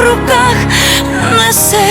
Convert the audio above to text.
руках несеш.